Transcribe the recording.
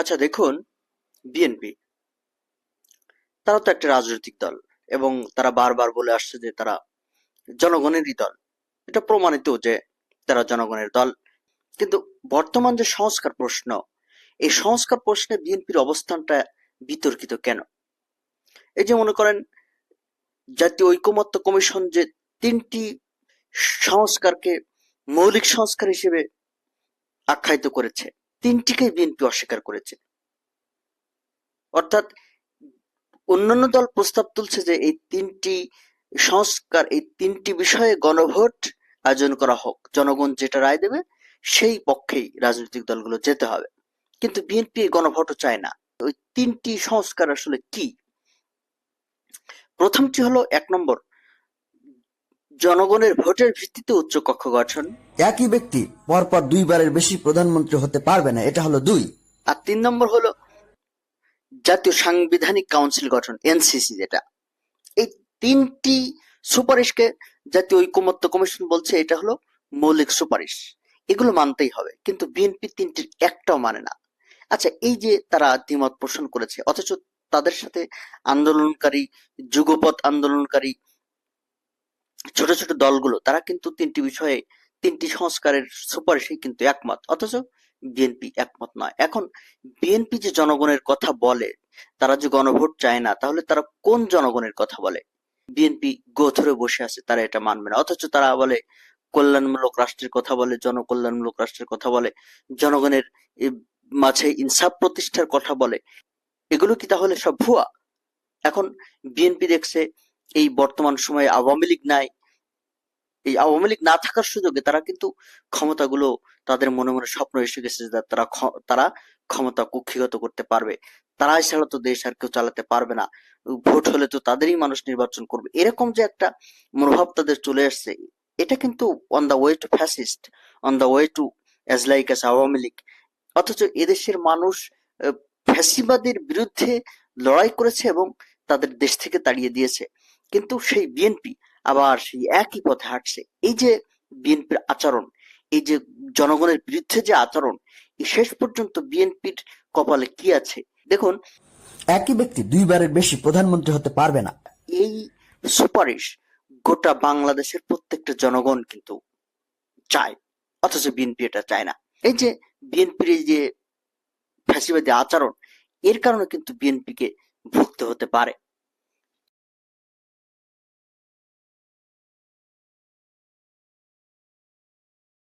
আচ্ছা দেখুন বিএনপি তারা তো একটা রাজনৈতিক দল এবং তারা বারবার বলে আসছে যে তারা জনগণেরই দল। এটা প্রমাণিত যে তারা জনগণের দল। কিন্তু বর্তমান যে সংস্কার প্রশ্ন, এই সংস্কার প্রশ্নে বিএনপির অবস্থানটা বিতর্কিত কেন? এই যে মনে করেন, জাতীয় ঐকমত্য কমিশন যে তিনটি সংস্কারকে মৌলিক সংস্কার হিসেবে আখ্যায়িত করেছে তিনটিকেই বিএনপি অস্বীকার করেছে। অর্থাৎ অন্যান্য দল প্রস্তাব তুলছে যে এই তিনটি সংস্কার, এই তিনটি বিষয়ে গণভোট আয়োজন করা হোক। জনগণ যেটা রায় দেবে, সেই পক্ষেই রাজনৈতিক দলগুলো যেতে হবে। কিন্তু বিএনপি গণভোটও চায় না। ওই তিনটি সংস্কার আসলে কি? প্রথমটি হলো এক নম্বর জনগণের ভোটের ভিত্তিতে উচ্চ কক্ষ গঠন। একই ব্যক্তি পরপর দুইবারের বেশি প্রধানমন্ত্রী হতে পারবে না এটা হলো দুই। আর তিন নম্বর হলো জাতীয় সাংবিধানিক কাউন্সিল গঠন এনসিসি যেটা। এই তিনটি সুপারিশকে জাতীয় ঐকমত্য কমিশন বলছে এটা হলো মৌলিক সুপারিশ। এগুলো মানতেই হবে কিন্তু বিএনপি তিনটির একটাও মানে না। আচ্ছা এই যে তারা দ্বিমত পোষণ করেছে অথচ তাদের সাথে আন্দোলনকারী যুগপথ আন্দোলনকারী ছোট ছোট দলগুলো, তারা কিন্তু তিনটি বিষয়ে, তিনটি সংস্কারের সুপারিশে কিন্তু একমত। অথচ বিএনপি একমত নয়। এখন বিএনপি যে জনগণের কথা বলে, তারা যে গণভোট চায় না, তাহলে তারা কোন জনগণের কথা বলে? বিএনপি গো ধরে বসে আছে, তারা এটা মানবে না। অথচ তারা বলে, কল্যাণমূলক রাষ্ট্রের কথা বলে, জনকল্যাণমূলক রাষ্ট্রের কথা বলে, জনগণের মাঝে ইনসাফ প্রতিষ্ঠার কথা বলে। এগুলো কি তাহলে সব ভুয়া? এখন বিএনপি দেখছে এই বর্তমান সময়ে আওয়ামী লীগ নাই, এই আওয়ামী লীগ না থাকার সুযোগে তারা কিন্তু ক্ষমতাগুলো তাদের মনে মনে স্বপ্ন এসে গেছে যে তারা তারা ক্ষমতা কুক্ষিগত করতে পারবে। তারা ছাড়া তো দেশ আর কেউ চালাতে পারবে না। ভোট হলে তো তাদেরই মানুষ নির্বাচন করবে। এরকম যে একটা মনোভাব তাদের চলে আসছে, এটা কিন্তু on the way to fascist on the way to as like as Awami League. অথচ এদেশের মানুষ ফ্যাসিবাদের বিরুদ্ধে লড়াই করেছে এবং তাদের দেশ থেকে তাড়িয়ে দিয়েছে। কিন্তু সেই বিএনপি আবার সেই একই পথে হাঁটছে। এই যে বিএনপির আচরণ এই যে জনগণের বিরুদ্ধে যে আচরণ শেষ পর্যন্ত বিএনপির কপালে কি আছে? দেখুন একই ব্যক্তি দুইবারের বেশি প্রধানমন্ত্রী হতে পারবে না। এই সুপারিশ গোটা বাংলাদেশের প্রত্যেকটা জনগণ কিন্তু চায় অথচ বিএনপি এটা চায় না। এই যে বিএনপির এই যে ফ্যাসিবাদী আচরণ এর কারণে কিন্তু বিএনপিকে ভুগতে হতে পারে।